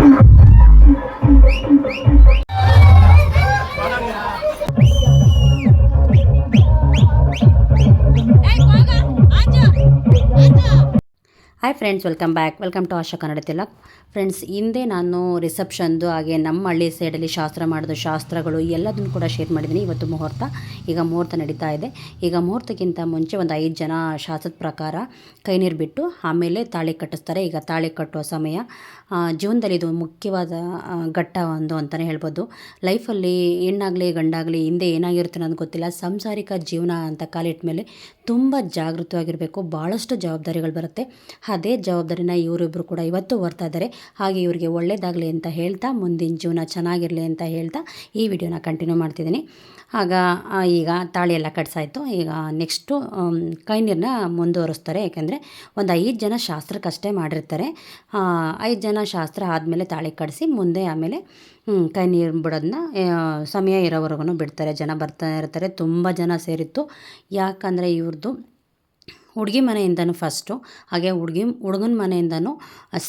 インパクトインパクトインパクト。hi friends welcome back welcome to Asha Kannada Tilak friends ಹಿಂದೆ ನಾನು ರಿಸೆಪ್ಷನ್ದು ಹಾಗೆ ನಮ್ಮ ಹಳ್ಳಿ ಸೈಡಲ್ಲಿ ಶಾಸ್ತ್ರ ಮಾಡೋದು ಶಾಸ್ತ್ರಗಳು ಎಲ್ಲದನ್ನು ಕೂಡ ಶೇರ್ ಮಾಡಿದ್ದೀನಿ ಇವತ್ತು ಮುಹೂರ್ತ. ಈಗ ಮುಹೂರ್ತ ನಡೀತಾ ಇದೆ. ಈಗ ಮುಹೂರ್ತಕ್ಕಿಂತ ಮುಂಚೆ ಒಂದು ಐದು ಜನ ಶಾಸ್ತ್ರದ ಪ್ರಕಾರ ಕೈ ನೀರು ಬಿಟ್ಟು ಆಮೇಲೆ ತಾಳಿ ಕಟ್ಟಿಸ್ತಾರೆ. ಈಗ ತಾಳಿ ಕಟ್ಟುವ ಸಮಯ ಜೀವನದಲ್ಲಿ ಇದು ಮುಖ್ಯವಾದ ಘಟ್ಟ ಒಂದು ಅಂತಲೇ ಹೇಳ್ಬೋದು. ಲೈಫಲ್ಲಿ ಹೆಣ್ಣಾಗಲಿ ಗಂಡಾಗಲಿ ಹಿಂದೆ ಏನಾಗಿರುತ್ತೆ ಅನ್ನೋದು ಗೊತ್ತಿಲ್ಲ. ಸಂಸಾರಿಕ ಜೀವನ ಅಂತ ಕಾಲಿಟ್ಟ ಮೇಲೆ ತುಂಬ ಜಾಗೃತವಾಗಿರಬೇಕು. ಭಾಳಷ್ಟು ಜವಾಬ್ದಾರಿಗಳು ಬರುತ್ತೆ. ಅದೇ ಜವಾಬ್ದಾರಿನ ಇವರಿಬ್ಬರು ಕೂಡ ಇವತ್ತು ಹೊರ್ತಾ ಇದ್ದಾರೆ. ಹಾಗೆ ಇವರಿಗೆ ಒಳ್ಳೇದಾಗಲಿ ಅಂತ ಹೇಳ್ತಾ, ಮುಂದಿನ ಜೀವನ ಚೆನ್ನಾಗಿರಲಿ ಅಂತ ಹೇಳ್ತಾ ಈ ವಿಡಿಯೋನ ಕಂಟಿನ್ಯೂ ಮಾಡ್ತಿದ್ದೀನಿ. ಆಗ ಈಗ ತಾಳಿ ಎಲ್ಲ ಕಟ್ಸಾಯಿತು. ಈಗ ನೆಕ್ಸ್ಟು ಕೈ ನೀರನ್ನ ಮುಂದುವರಿಸ್ತಾರೆ. ಯಾಕೆಂದರೆ ಒಂದು ಐದು ಜನ ಶಾಸ್ತ್ರಕ್ಕಷ್ಟೇ ಮಾಡಿರ್ತಾರೆ. ಐದು ಜನ ಶಾಸ್ತ್ರ ಆದಮೇಲೆ ತಾಳಿ ಕಡಿಸಿ ಮುಂದೆ ಆಮೇಲೆ ಕೈ ನೀರು ಬಿಡೋದನ್ನ ಸಮಯ ಇರೋವರೆಗೂ ಬಿಡ್ತಾರೆ. ಜನ ಬರ್ತಾ ಇರ್ತಾರೆ. ತುಂಬ ಜನ ಸೇರಿತ್ತು. ಯಾಕಂದರೆ ಇವ್ರದ್ದು ಹುಡುಗಿ ಮನೆಯಿಂದನೂ ಫಸ್ಟು ಹಾಗೆ ಹುಡುಗಿ, ಹುಡುಗನ ಮನೆಯಿಂದನೂ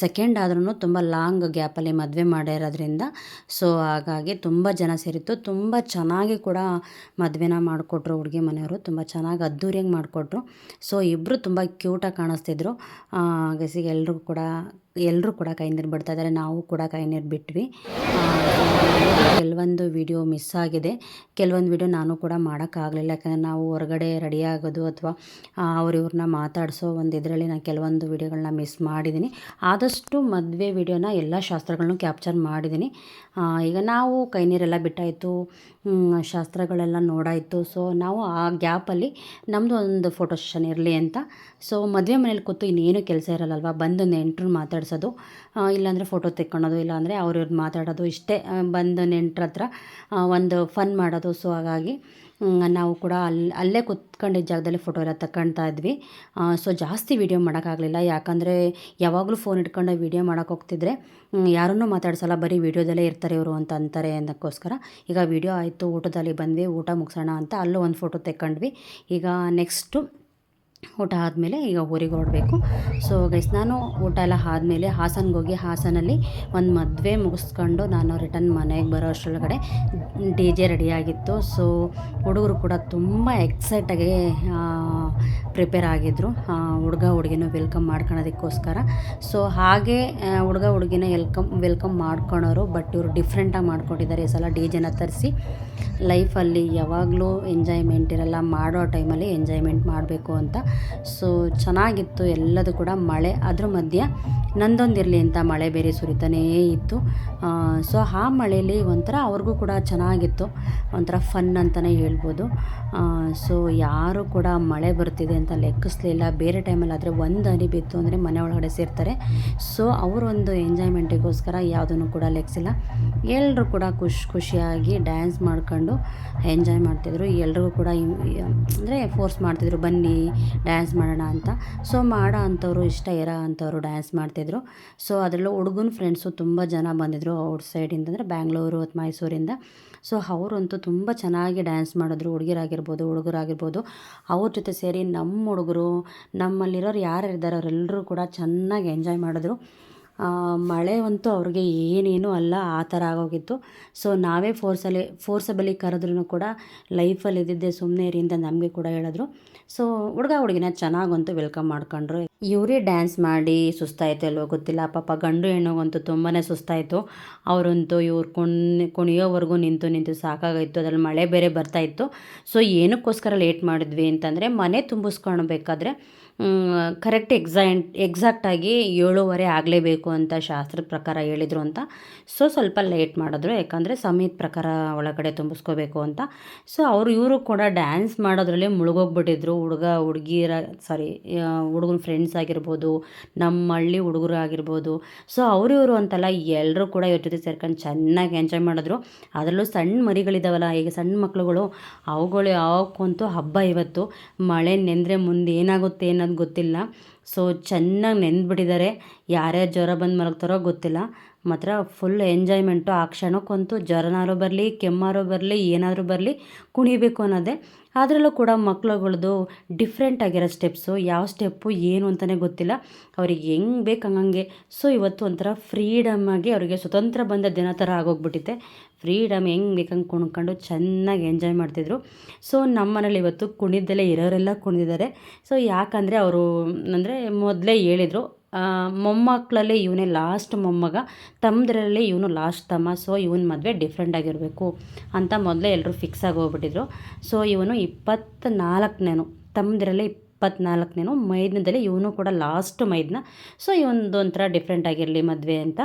ಸೆಕೆಂಡ್ ಆದ್ರೂ ತುಂಬ ಲಾಂಗ್ ಗ್ಯಾಪಲ್ಲಿ ಮದುವೆ ಮಾಡಿರೋದ್ರಿಂದ. ಸೊ ಹಾಗಾಗಿ ತುಂಬ ಜನ ಸೇರಿತ್ತು. ತುಂಬ ಚೆನ್ನಾಗಿ ಕೂಡ ಮದುವೆನ ಮಾಡಿಕೊಟ್ರು ಹುಡುಗಿ ಮನೆಯವರು. ತುಂಬ ಚೆನ್ನಾಗಿ ಅದ್ದೂರಿಯಾಗಿ ಮಾಡಿಕೊಟ್ರು. ಸೊ ಇಬ್ಬರು ತುಂಬ ಕ್ಯೂಟಾಗಿ ಕಾಣಿಸ್ತಿದ್ರು. ಗಸಿಗೆ ಎಲ್ರಿಗೂ ಕೂಡ ಎಲ್ಲರೂ ಕೂಡ ಕೈ ನೀರು ಬಿಡ್ತಾ ಇದ್ದಾರೆ. ನಾವು ಕೂಡ ಕೈ ನೀರು ಬಿಟ್ವಿ. ಕೆಲವೊಂದು ವಿಡಿಯೋ ಮಿಸ್ ಆಗಿದೆ. ಕೆಲವೊಂದು ವಿಡಿಯೋ ನಾನು ಕೂಡ ಮಾಡೋಕ್ಕಾಗಲಿಲ್ಲ ಯಾಕಂದರೆ ನಾವು ಹೊರಗಡೆ ರೆಡಿ ಆಗೋದು ಅಥವಾ ಅವ್ರು ಇವ್ರನ್ನ ಮಾತಾಡಿಸೋ ಒಂದು ಇದರಲ್ಲಿ ನಾನು ಕೆಲವೊಂದು ವಿಡಿಯೋಗಳನ್ನ ಮಿಸ್ ಮಾಡಿದ್ದೀನಿ ಆದಷ್ಟು ಮದುವೆ ವಿಡಿಯೋನ ಎಲ್ಲ ಶಾಸ್ತ್ರಗಳನ್ನೂ ಕ್ಯಾಪ್ಚರ್ ಮಾಡಿದ್ದೀನಿ ಈಗ ನಾವು ಕೈ ನೀರೆಲ್ಲ ಬಿಟ್ಟಾಯಿತು. ಶಾಸ್ತ್ರಗಳೆಲ್ಲ ನೋಡಾಯಿತು. ಸೊ, ನಾವು ಆ ಗ್ಯಾಪಲ್ಲಿ ನಮ್ಮದು ಒಂದು ಫೋಟೋ ಸೆಷನ್ ಇರಲಿ ಅಂತ. ಸೊ, ಮದುವೆ ಮನೇಲಿ ಕೂತು ಇನ್ನೇನು ಕೆಲಸ ಇರಲ್ಲಲ್ವ? ಬಂದು ನೆಂಟರು ಮಾತಾಡ್ಸೋದು ಇಲ್ಲಾಂದರೆ ಫೋಟೋ ತೆಕ್ಕೊಳೋದು, ಇಲ್ಲಾಂದರೆ ಅವ್ರ ಇವ್ರು ಮಾತಾಡೋದು ಇಷ್ಟೇ. ಬಂದು ನೆಂಟ್ರ ಹತ್ರ ಒಂದು ಫನ್ ಮಾಡೋದು. ಸೊ ಹಾಗಾಗಿ ನಾವು ಕೂಡ ಅಲ್ಲಿ ಅಲ್ಲೇ ಕುತ್ಕೊಂಡಿದ್ದ ಜಾಗದಲ್ಲಿ ಫೋಟೋ ಎಲ್ಲ ತಗೊಳ್ತಾ ಇದ್ವಿ. ಸೊ ಜಾಸ್ತಿ ವೀಡಿಯೋ ಮಾಡೋಕ್ಕಾಗಲಿಲ್ಲ. ಯಾಕಂದರೆ, ಯಾವಾಗಲೂ ಫೋನ್ ಇಟ್ಕೊಂಡು ವೀಡಿಯೋ ಮಾಡೋಕೆ ಹೋಗ್ತಿದ್ರೆ ಯಾರನ್ನೂ ಮಾತಾಡ್ಸಲ್ಲ. ಬರೀ ವೀಡಿಯೋದಲ್ಲೇ ಇರ್ತಾರೆ ಇವರು ಅಂತ ಅಂತಾರೆ ಅನ್ನೋಕ್ಕೋಸ್ಕರ. ಈಗ ವೀಡಿಯೋ ಆಯಿತು, ಊಟದಲ್ಲಿ ಬಂದ್ವಿ, ಊಟ ಮುಗಿಸೋಣ ಅಂತ ಅಲ್ಲೂ ಒಂದು ಫೋಟೋ ತೆಕ್ಕೊಂಡ್ವಿ. ಈಗ ನೆಕ್ಸ್ಟು ಊಟ ಆದಮೇಲೆ ಈಗ ಊರಿಗೆ ಹೊರಡಬೇಕು. ಸೊ ಗೈಸ್ ನಾನು ಊಟ ಎಲ್ಲ ಆದಮೇಲೆ ಹಾಸನ್ಗೆ ಹೋಗಿ ಹಾಸನಲ್ಲಿ ಒಂದು ಮದುವೆ ಮುಗಿಸ್ಕೊಂಡು ನಾನು ರಿಟರ್ನ್ ಮನೆಗೆ ಬರೋ ಅಷ್ಟರೊಳಗಡೆ ಡಿ ಜೆ ರೆಡಿಯಾಗಿತ್ತು ಸೊ ಹುಡುಗರು ಕೂಡ ತುಂಬ ಎಕ್ಸೈಟಾಗಿ ಪ್ರಿಪೇರ್ ಆಗಿದ್ದರು ಹುಡುಗ ಹುಡುಗಿನ ವೆಲ್ಕಮ್ ಮಾಡ್ಕೊಳೋದಕ್ಕೋಸ್ಕರ. ಸೊ ಹಾಗೆ ಹುಡುಗ ಹುಡುಗಿನ ವೆಲ್ಕಮ್ ವೆಲ್ಕಮ್ ಮಾಡ್ಕೊಳೋರು ಬಟ್ ಇವರು ಡಿಫ್ರೆಂಟಾಗಿ ಮಾಡ್ಕೊಂಡಿದ್ದಾರೆ ಈ ಸಲ ಡಿ ಜೆನ ತರಿಸಿ. ಲೈಫಲ್ಲಿ ಯಾವಾಗಲೂ ಎಂಜಾಯ್ಮೆಂಟ್ ಇರಲ್ಲ, ಮಾಡೋ ಟೈಮಲ್ಲಿ ಎಂಜಾಯ್ಮೆಂಟ್ ಮಾಡಬೇಕು ಅಂತ. ಸೊ ಚೆನ್ನಾಗಿತ್ತು ಎಲ್ಲದೂ ಕೂಡ ಮಳೆ. ಅದ್ರ ಮಧ್ಯೆ ನಂದೊಂದಿರಲಿ ಅಂತ ಮಳೆ ಬೇರೆ ಸುರಿತಾನೇ ಇತ್ತು. ಸೊ ಆ ಮಳೆಯಲ್ಲಿ ಒಂಥರ ಅವ್ರಿಗೂ ಕೂಡ ಚೆನ್ನಾಗಿತ್ತು. ಒಂಥರ ಫನ್ ಅಂತಲೇ ಹೇಳ್ಬೋದು. ಸೊ ಯಾರು ಕೂಡ ಮಳೆ ಬರ್ತಿದೆ ಅಂತ ಲೆಕ್ಕಿಸ್ಲಿಲ್ಲ. ಬೇರೆ ಟೈಮಲ್ಲಿ ಆದರೆ ಒಂದು ಹನಿ ಬಿತ್ತು ಅಂದರೆ ಮನೆ ಒಳಗಡೆ ಸೇರ್ತಾರೆ. ಸೊ ಅವರೊಂದು ಎಂಜಾಯ್ಮೆಂಟಿಗೋಸ್ಕರ ಯಾವುದನ್ನು ಕೂಡ ಲೆಕ್ಕಿಸಿಲ್ಲ ಎಲ್ಲರೂ ಕೂಡ ಖುಷಿ ಖುಷಿಯಾಗಿ ಡ್ಯಾನ್ಸ್ ಮಾಡ್ಕೊಂಡು ಎಂಜಾಯ್ ಮಾಡ್ತಿದ್ರು. ಎಲ್ರಿಗೂ ಕೂಡ ಅಂದರೆ ಫೋರ್ಸ್ ಮಾಡ್ತಿದ್ರು, ಬನ್ನಿ ಡ್ಯಾನ್ಸ್ ಮಾಡೋಣ ಅಂತ. ಸೊ ಮಾಡೋ ಅಂಥವ್ರು ಇಷ್ಟ ಇರೋ ಅಂಥವ್ರು ಡ್ಯಾನ್ಸ್ ಮಾಡ್ತಿದ್ರು. ಸೊ ಅದರಲ್ಲೂ ಹುಡುಗನ ಫ್ರೆಂಡ್ಸು ತುಂಬ ಜನ ಬಂದಿದ್ದರು ಔಟ್ ಸೈಡಿಂದ ಅಂದರೆ ಬ್ಯಾಂಗ್ಳೂರು ಮತ್ತು ಮೈಸೂರಿಂದ ಸೊ ಅವರಂತೂ ತುಂಬ ಚೆನ್ನಾಗಿ ಡ್ಯಾನ್ಸ್ ಮಾಡಿದ್ರು. ಹುಡುಗಿರಾಗಿರ್ಬೋದು, ಹುಡುಗರಾಗಿರ್ಬೋದು. ಅವ್ರ ಜೊತೆ ಸೇರಿ ನಮ್ಮ ಹುಡುಗರು, ನಮ್ಮಲ್ಲಿರೋರು ಯಾರು ಇದ್ದಾರೆ ಅವರೆಲ್ಲರೂ ಕೂಡ ಚೆನ್ನಾಗಿ ಎಂಜಾಯ್ ಮಾಡಿದ್ರು. ಮಳೆ ಅಂತೂ ಅವ್ರಿಗೆ ಏನೇನೂ ಅಲ್ಲ, ಆ ಥರ ಆಗೋಗಿತ್ತು. ಸೊ ನಾವೇ ಫೋರ್ಸಲ್ಲಿ ಫೋರ್ಸಬಲಿ ಕರೆದ್ರೂ ಕೂಡ ಲೈಫಲ್ಲಿ ಇದ್ದಿದ್ದೆ ಸುಮ್ಮನೆ ಇರಿ ಅಂತ ನಮಗೆ ಕೂಡ ಹೇಳಿದ್ರು. ಸೊ ಹುಡುಗ ಹುಡುಗಿನ ಚೆನ್ನಾಗಂತೂ ವೆಲ್ಕಮ್ ಮಾಡ್ಕೊಂಡ್ರು. ಇವರೇ ಡ್ಯಾನ್ಸ್ ಮಾಡಿ ಸುಸ್ತಾಯಿತು ಅಲ್ವೋ ಗೊತ್ತಿಲ್ಲ. ಪಾಪ ಗಂಡು ಹೆಣ್ಣಿಗಂತೂ ತುಂಬಾ ಸುಸ್ತಾಯಿತು. ಅವರಂತೂ ಇವ್ರು ಕುಣ್, ಕುಣಿಯೋವರೆಗೂ ನಿಂತು ನಿಂತು ಸಾಕಾಗೋಯ್ತು. ಅದ್ರಲ್ಲಿ ಮಳೆ ಬೇರೆ ಬರ್ತಾಯಿತ್ತು ಸೊ ಏನಕ್ಕೋಸ್ಕರ ಲೇಟ್ ಮಾಡಿದ್ವಿ ಅಂತಂದರೆ ಮನೆ ತುಂಬಿಸ್ಕೊಳ್ಬೇಕಾದ್ರೆ ಕರೆಕ್ಟ್ ಎಕ್ಸಾಂಟ್ ಎಕ್ಸಾಕ್ಟಾಗಿ ಏಳುವರೆ ಆಗಲೇಬೇಕು ಅಂತ ಶಾಸ್ತ್ರದ ಪ್ರಕಾರ ಹೇಳಿದರು ಅಂತ. ಸೊ ಸ್ವಲ್ಪ ಲೇಟ್ ಮಾಡಿದ್ರು. ಯಾಕಂದರೆ ಸಮಯದ ಪ್ರಕಾರ ಒಳಗಡೆ ತುಂಬಿಸ್ಕೋಬೇಕು ಅಂತ. ಸೊ ಅವರು ಇವರು ಕೂಡ ಡ್ಯಾನ್ಸ್ ಮಾಡೋದ್ರಲ್ಲಿ ಮುಳುಗೋಗ್ಬಿಟ್ಟಿದ್ರು. ಹುಡುಗ, ಹುಡುಗಿರ ಸಾರಿ ಹುಡುಗನ ಫ್ರೆಂಡ್ಸ್ ಆಗಿರ್ಬೋದು ನಮ್ಮ ಹಳ್ಳಿ ಹುಡುಗರು ಆಗಿರ್ಬೋದು. ಸೊ ಅವರು ಇವರು ಅಂತಲ್ಲ ಎಲ್ಲರೂ ಕೂಡ ಇವ್ರ ಜೊತೆ ಸೇರ್ಕೊಂಡು ಚೆನ್ನಾಗಿ ಎಂಜಾಯ್ ಮಾಡಿದ್ರು. ಅದರಲ್ಲೂ ಸಣ್ಣ ಮರಿಗಳಿದಾವಲ್ಲ, ಈಗ ಸಣ್ಣ ಮಕ್ಳುಗಳು, ಅವುಗಳು ಯಾವಕ್ಕಂತೂ ಹಬ್ಬ ಇವತ್ತು. ಮಳೆ ನೆಂದರೆ ಮುಂದೆ ಏನಾಗುತ್ತೆ ಅನ್ನೋದು ಗೊತ್ತಿಲ್ಲ. ಸೊ ಚೆನ್ನಾಗಿ ನೆಂದ್ಬಿಟ್ಟಿದ್ದಾರೆ ಯಾರ್ಯಾರು ಜ್ವರ ಬಂದು ಮಲಗ್ತಾರೋ ಗೊತ್ತಿಲ್ಲ. ಮಾತ್ರ ಫುಲ್ ಎಂಜಾಯ್ಮೆಂಟು ಆ ಕ್ಷಣಕ್ಕಂತೂ ಜ್ವರನಾರು ಬರಲಿ, ಕೆಮ್ಮಾರು ಬರಲಿ, ಏನಾದರೂ ಬರಲಿ, ಕುಣಿಬೇಕು ಅನ್ನೋದೇ ಅದರಲ್ಲೂ ಕೂಡ ಮಕ್ಳುಗಳದ್ದು ಡಿಫ್ರೆಂಟ್ ಆಗಿರೋ ಸ್ಟೆಪ್ಸು ಯಾವ ಸ್ಟೆಪ್ಪು ಏನು ಅಂತಲೇ ಗೊತ್ತಿಲ್ಲ. ಅವ್ರಿಗೆ ಹೆಂಗೆ ಬೇಕು ಹಂಗಂಗೆ. ಸೊ ಇವತ್ತು ಒಂಥರ ಫ್ರೀಡಮ್ ಆಗಿ ಅವರಿಗೆ ಸ್ವತಂತ್ರ ಬಂದ ದಿನ ಥರ ಆಗೋಗ್ಬಿಟ್ಟಿದೆ ಫ್ರೀಡಮ್ ಹೆಂಗೆ ಬೇಕಂಗೆ ಕುಣ್ಕೊಂಡು ಚೆನ್ನಾಗಿ ಎಂಜಾಯ್ ಮಾಡ್ತಿದ್ರು. ಸೊ ನಮ್ಮ ಮನೇಲಿ ಇವತ್ತು ಕುಣಿದಲ್ಲೇ ಇರೋರೆಲ್ಲ ಕುಣಿದಿದ್ದಾರೆ. ಸೊ ಯಾಕಂದರೆ ಅವರು, ಅಂದರೆ ಮೊದಲೇ ಹೇಳಿದರು ಮೊಮ್ಮಕ್ಕಳಲ್ಲಿ ಇವನೇ ಲಾಸ್ಟ್ ಮೊಮ್ಮಗ. ತಮ್ಮದ್ರಲ್ಲೇ ಇವನು ಲಾಸ್ಟ್ ತಮ್ಮ. ಸೊ ಇವನ ಮದುವೆ ಡಿಫ್ರೆಂಟ್ ಆಗಿರಬೇಕು ಅಂತ ಮೊದಲೇ ಎಲ್ಲರೂ ಫಿಕ್ಸ್ ಆಗಿ ಹೋಗ್ಬಿಟ್ಟಿದ್ರು. ಸೊ ಇವನು ಇಪ್ಪತ್ತ್ನಾಲ್ಕನೇನು ತಮ್ಮದ್ರಲ್ಲೇ ಇಪ್ಪತ್ನಾಲ್ಕನೇನು. ಮೈದ್ನದಲ್ಲಿ ಇವನು ಕೂಡ ಲಾಸ್ಟ್ ಮೈದ್ನ. ಸೊ ಇವನದು ಒಂಥರ ಡಿಫ್ರೆಂಟ್ ಆಗಿರಲಿ ಮದುವೆ ಅಂತ.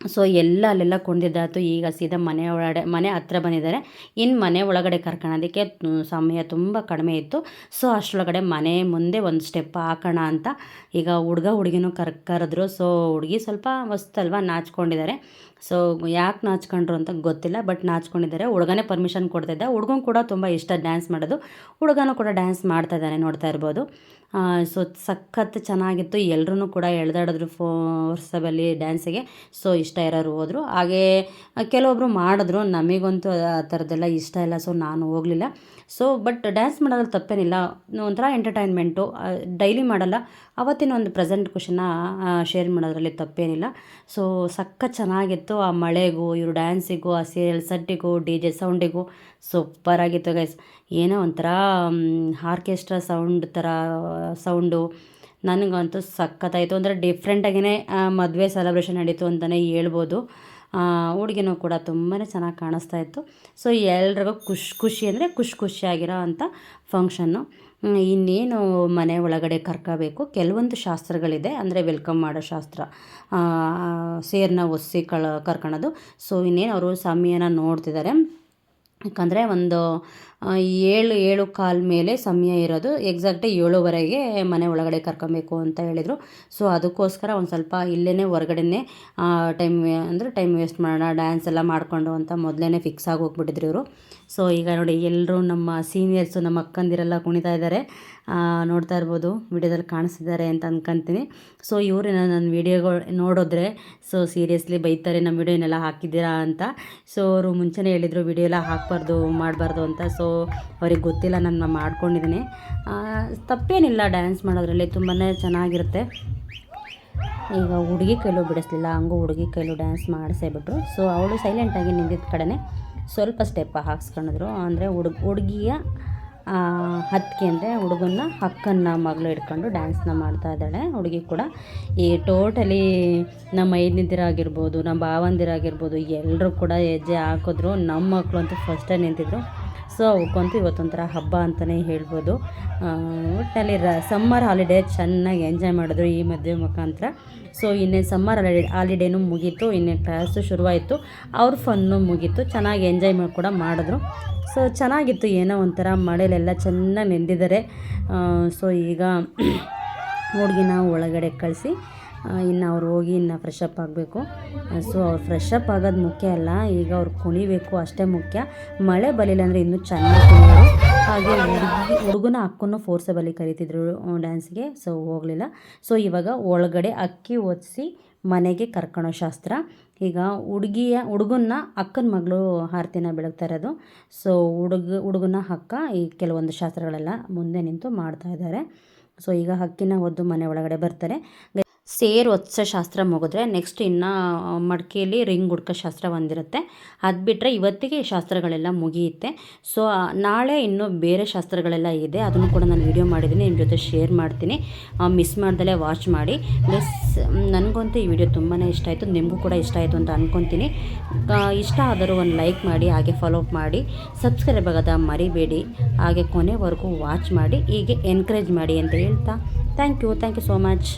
ಸೊ ಎಲ್ಲ ಅಲ್ಲೆಲ್ಲ ಕುಣಿದಿದ್ದಾಯ್ತು ಈಗ ಸೀದಾ ಮನೆ ಒಳಗಡೆ, ಮನೆ ಹತ್ರ ಬಂದಿದ್ದಾರೆ. ಇನ್ನು ಮನೆ ಒಳಗಡೆ ಕರ್ಕೊಳ್ಳೋದಕ್ಕೆ ಸಮಯ ತುಂಬ ಕಡಿಮೆ ಇತ್ತು. ಸೊ ಅಷ್ಟರೊಳಗಡೆ ಮನೆ ಮುಂದೆ ಒಂದು ಸ್ಟೆಪ್ ಹಾಕೋಣ ಅಂತ ಈಗ ಹುಡುಗ ಹುಡುಗಿನೂ ಕರ್, ಕರೆದ್ರು. ಸೊ ಹುಡುಗಿ ಸ್ವಲ್ಪ ಹೊಸ್ತಲ್ವ ನಾಚ್ಕೊಂಡಿದ್ದಾರೆ. ಸೊ ಯಾಕೆ ನಾಚ್ಕೊಂಡ್ರು ಅಂತ ಗೊತ್ತಿಲ್ಲ ಬಟ್ ನಾಚ್ಕೊಂಡಿದ್ದಾರೆ ಹುಡುಗನೇ ಪರ್ಮಿಷನ್ ಕೊಡ್ತಿದ್ದ. ಹುಡುಗನ ಕೂಡ ತುಂಬ ಇಷ್ಟ ಡ್ಯಾನ್ಸ್ ಮಾಡೋದು. ಹುಡುಗನೂ ಕೂಡ ಡ್ಯಾನ್ಸ್ ಮಾಡ್ತಾ ಇದ್ದಾನೆ, ನೋಡ್ತಾ ಇರ್ಬೋದು. ಸೊ ಸಖತ್ ಚೆನ್ನಾಗಿತ್ತು. ಎಲ್ಲರೂ ಕೂಡ ಎಳ್ದಾಡಿದ್ರು ಫೋರ್ಸಬಲ್ಲಿ ಡ್ಯಾನ್ಸಿಗೆ ಸೊ ಇಷ್ಟ ಇರೋರು ಹೋದರು. ಹಾಗೇ ಕೆಲವೊಬ್ಬರು ಮಾಡಿದ್ರು. ನಮಗಂತೂ ಆ ಥರದ್ದೆಲ್ಲ ಇಷ್ಟ ಇಲ್ಲ ಸೊ ನಾನು ಹೋಗಲಿಲ್ಲ. ಸೊ ಬಟ್ ಡ್ಯಾನ್ಸ್ ಮಾಡೋದ್ರಲ್ಲಿ ತಪ್ಪೇನಿಲ್ಲ. ಒಂಥರ ಎಂಟರ್ಟೈನ್ಮೆಂಟು ಡೈಲಿ ಮಾಡಲ್ಲ. ಅವತ್ತಿನ ಒಂದು ಪ್ರೆಸೆಂಟ್ ಕ್ವಶನ್ನ ಶೇರ್ ಮಾಡೋದ್ರಲ್ಲಿ ತಪ್ಪೇನಿಲ್ಲ. ಸೊ ಸಖತ್ ಚೆನ್ನಾಗಿತ್ತು. ಆ ಮಳೆಗೂ, ಇವರು ಡ್ಯಾನ್ಸಿಗೂ ಆ ಸೀರಿಯಲ್ ಸಟ್ಟಿಗೂ ಡಿ ಜೆ ಸೌಂಡಿಗೂ ಸೂಪರಾಗಿತ್ತು ಗೈಸ್ ಏನೋ ಒಂಥರ ಆರ್ಕೆಸ್ಟ್ರಾ ಸೌಂಡ್ ಥರ ಸೌಂಡು ನನಗಂತೂ ಸಖತ್ತಾಯಿತು. ಅಂದರೆ ಡಿಫ್ರೆಂಟಾಗಿಯೇ ಮದುವೆ ಸೆಲೆಬ್ರೇಷನ್ ನಡೀತು ಅಂತಲೇ ಹೇಳ್ಬೋದು. ಹುಡುಗಿನೂ ಕೂಡ ತುಂಬಾ ಚೆನ್ನಾಗಿ ಕಾಣಿಸ್ತಾ ಇತ್ತು. ಸೊ ಎಲ್ರಿಗೂ ಖುಷಿ ಖುಷಿ ಅಂದರೆ ಖುಷಿ ಖುಷಿಯಾಗಿರೋ ಅಂಥ ಫಂಕ್ಷನ್ನು ಇನ್ನೇನು ಮನೆ ಒಳಗಡೆ ಕರ್ಕೋಬೇಕು? ಕೆಲವೊಂದು ಶಾಸ್ತ್ರಗಳಿದೆ, ಅಂದರೆ ವೆಲ್ಕಮ್ ಮಾಡೋ ಶಾಸ್ತ್ರ ಸೇರನ್ನ ಒಸಿ ಕಳ ಕರ್ಕೊಳೋದು ಸೊ ಇನ್ನೇನು ಅವರು ಸಮಯನ ನೋಡ್ತಿದ್ದಾರೆ ಯಾಕಂದರೆ ಒಂದು ಏಳು ಏಳು ಕಾಲ ಮೇಲೆ ಸಮಯ ಇರೋದು. ಎಕ್ಸಾಕ್ಟಾಗಿ ಏಳುವರೆಗೆ ಮನೆ ಒಳಗಡೆ ಕರ್ಕೊಬೇಕು ಅಂತ ಹೇಳಿದರು. ಸೊ ಅದಕ್ಕೋಸ್ಕರ ಒಂದು ಸ್ವಲ್ಪ ಇಲ್ಲೇ ಹೊರಗಡೆನೇ ಟೈಮ್ ಅಂದರೆ ಟೈಮ್ ವೇಸ್ಟ್ ಮಾಡೋಣ ಡ್ಯಾನ್ಸ್ ಎಲ್ಲ ಮಾಡಿಕೊಂಡು ಅಂತ ಮೊದಲೇ ಫಿಕ್ಸ್ ಆಗಿ ಹೋಗ್ಬಿಟ್ಟಿದ್ರು ಇವರು. ಸೊ ಈಗ ನೋಡಿ ಎಲ್ಲರೂ ನಮ್ಮ ಸೀನಿಯರ್ಸು ನಮ್ಮ ಅಕ್ಕಂದಿರೆಲ್ಲ ಕುಣಿತಾ ಇದ್ದಾರೆ. ನೋಡ್ತಾ ಇರ್ಬೋದು ವಿಡಿಯೋದಲ್ಲಿ ಕಾಣಿಸ್ತಿದ್ದಾರೆ ಅಂತ ಅನ್ಕೊಂತೀನಿ. ಸೊ ಇವರು ನನ್ನ ವೀಡಿಯೋಗಳು ನೋಡಿದ್ರೆ ಸೊ ಸೀರಿಯಸ್ಲಿ ಬೈತಾರೆ ನಮ್ಮ ವಿಡಿಯೋನೆಲ್ಲ ಹಾಕಿದ್ದೀರಾ? ಅಂತ. ಸೊ ಅವರು ಮುಂಚೆನೇ ಹೇಳಿದರು ವಿಡಿಯೋ ಎಲ್ಲ ಹಾಕಬಾರ್ದು, ಮಾಡಬಾರ್ದು ಅಂತ. ಸೊ ಅವ್ರಿಗೆ ಗೊತ್ತಿಲ್ಲ, ನಾನು ಮಾಡ್ಕೊಂಡಿದ್ದೀನಿ ತಪ್ಪೇನಿಲ್ಲ ಡ್ಯಾನ್ಸ್ ಮಾಡೋದ್ರಲ್ಲಿ ತುಂಬಾ ಚೆನ್ನಾಗಿರುತ್ತೆ. ಈಗ ಹುಡುಗಿ ಕೈಲೂ ಬಿಡಿಸ್ಲಿಲ್ಲ, ಹಂಗೂ ಹುಡುಗಿ ಕೈಲೂ ಡ್ಯಾನ್ಸ್ ಮಾಡಿಸೇ ಬಿಟ್ರು. ಸೊ ಅವಳು ಸೈಲೆಂಟಾಗಿ ನಿಂತಿದ್ದ ಕಡೆನೇ ಸ್ವಲ್ಪ ಸ್ಟೆಪ್ ಹಾಕ್ಸ್ಕೊಂಡಿದ್ರು. ಅಂದರೆ ಹುಡುಗ ಹುಡುಗಿಯ ಹತ್ತಿಗೆ ಅಂದರೆ ಹುಡುಗನ್ನ ಹಕ್ಕನ್ನು ಮಗಳು ಇಟ್ಕೊಂಡು ಡ್ಯಾನ್ಸ್ನ ಮಾಡ್ತಾ ಇದ್ದಾಳೆ. ಹುಡುಗಿ ಕೂಡ ಈ ಟೋಟಲಿ ನಮ್ಮ ಐದನೇದಿರಾಗಿರ್ಬೋದು, ನಮ್ಮ ಭಾವಂದಿರಾಗಿರ್ಬೋದು ಎಲ್ಲರೂ ಕೂಡ ಹೆಜ್ಜೆ ಹಾಕಿದ್ರು. ನಮ್ಮ ಮಕ್ಕಳು ಅಂತೂ ಫಸ್ಟೇ ನಿಂತಿದ್ರು. ಸೊ ಅವಕ್ಕಂತೂ ಇವತ್ತೊಂಥರ ಹಬ್ಬ ಅಂತಲೇ ಹೇಳ್ಬೋದು. ಒಟ್ಟಿನಲ್ಲಿ ರ ಸಮ್ಮರ್ ಹಾಲಿಡೇ ಚೆನ್ನಾಗಿ ಎಂಜಾಯ್ ಮಾಡಿದ್ರು ಈ ಮದುವೆ ಮುಖಾಂತರ. ಸೊ ಇನ್ನೇ ಸಮ್ಮರ್ ಹಾಲಿಡೇ ಹಾಲಿಡೇನೂ ಮುಗೀತು, ಇನ್ನೇ ಕ್ಲಾಸು ಶುರುವಾಯಿತು. ಅವ್ರ ಫನ್ನು ಮುಗೀತು, ಚೆನ್ನಾಗಿ ಎಂಜಾಯ್ ಮಾಡಿ ಕೂಡ ಮಾಡಿದ್ರು. ಸೊ ಚೆನ್ನಾಗಿತ್ತು, ಏನೋ ಒಂಥರ ಮಳೆಲೆಲ್ಲ ಚೆನ್ನಾಗಿ ನೆಂದಿದ್ದಾರೆ. ಸೊ ಈಗ ಹುಡುಗಿನ ಒಳಗಡೆ ಕಳಿಸಿ. ಇನ್ನು ಅವ್ರು ಹೋಗಿ ಇನ್ನು ಫ್ರೆಶ್ ಆಗಬೇಕು. ಸೊ ಅವ್ರು ಫ್ರೆಶ್ ಆಗೋದು ಮುಖ್ಯ ಅಲ್ಲ, ಈಗ ಅವ್ರು ಕುಣಿಬೇಕು ಅಷ್ಟೇ ಮುಖ್ಯ. ಮಳೆ ಬಲಿಲ್ಲ ಅಂದರೆ ಇನ್ನೂ ಚೆನ್ನಾಗಿ ಹಾಗೆ ಹುಡುಗಿ, ಹುಡುಗನ ಅಕ್ಕನ್ನು ಫೋರ್ಸಬಲಿ ಕರಿತಿದ್ರು ಡ್ಯಾನ್ಸ್ಗೆ ಸೊ ಹೋಗಲಿಲ್ಲ. ಸೊ ಇವಾಗ ಒಳಗಡೆ ಅಕ್ಕಿ ಒದಿಸಿ ಮನೆಗೆ ಕರ್ಕೊಳೋ ಶಾಸ್ತ್ರ. ಈಗ ಹುಡುಗಿಯ, ಹುಡುಗನ್ನ ಅಕ್ಕನ ಮಗಳು ಆರತಿನ ಬೆಳಗ್ತಾ ಇರೋದು. ಸೊ ಹುಡುಗ, ಹುಡುಗನ ಅಕ್ಕ ಈ ಕೆಲವೊಂದು ಶಾಸ್ತ್ರಗಳೆಲ್ಲ ಮುಂದೆ ನಿಂತು ಮಾಡ್ತಾ ಇದ್ದಾರೆ. ಸೊ ಈಗ ಹಕ್ಕಿನ ಒದ್ದು ಮನೆ ಒಳಗಡೆ ಬರ್ತಾರೆ. ಸೇರು ಒತ್ಸ ಶಾಸ್ತ್ರ ಮುಗಿದ್ರೆ ನೆಕ್ಸ್ಟ್ ಇನ್ನು ಮಡಿಕೆಯಲ್ಲಿ ರಿಂಗ್ ಹುಡ್ಕೋ ಶಾಸ್ತ್ರ ಒಂದಿರುತ್ತೆ. ಅದು ಬಿಟ್ಟರೆ ಇವತ್ತಿಗೆ ಶಾಸ್ತ್ರಗಳೆಲ್ಲ ಮುಗಿಯುತ್ತೆ. ಸೊ ನಾಳೆ ಇನ್ನೂ ಬೇರೆ ಶಾಸ್ತ್ರಗಳೆಲ್ಲ ಇದೆ. ಅದನ್ನು ಕೂಡ ನಾನು ವೀಡಿಯೋ ಮಾಡಿದ್ದೀನಿ. ನಿಮ್ಮ ಜೊತೆ ಶೇರ್ ಮಾಡ್ತೀನಿ. ಮಿಸ್ ಮಾಡ್ದಲೇ ವಾಚ್ ಮಾಡಿ. ಪ್ಲಸ್ ನನಗಂತೂ ಈ ವಿಡಿಯೋ ತುಂಬಾ ಇಷ್ಟ ಆಯಿತು. ನಿಮಗೂ ಕೂಡ ಇಷ್ಟ ಆಯಿತು ಅಂತ ಅಂದ್ಕೊತೀನಿ ಇಷ್ಟ ಆದರೂ ಒಂದು ಲೈಕ್ ಮಾಡಿ, ಹಾಗೆ ಫಾಲೋ ಅಪ್ ಮಾಡಿ. ಸಬ್ಸ್ಕ್ರೈಬ್ ಆಗೋದ ಮರಿಬೇಡಿ. ಹಾಗೆ ಕೊನೆವರೆಗೂ ವಾಚ್ ಮಾಡಿ. ಹೀಗೆ ಎನ್ಕರೇಜ್ ಮಾಡಿ ಅಂತ ಹೇಳ್ತಾ. Thank you thank you so much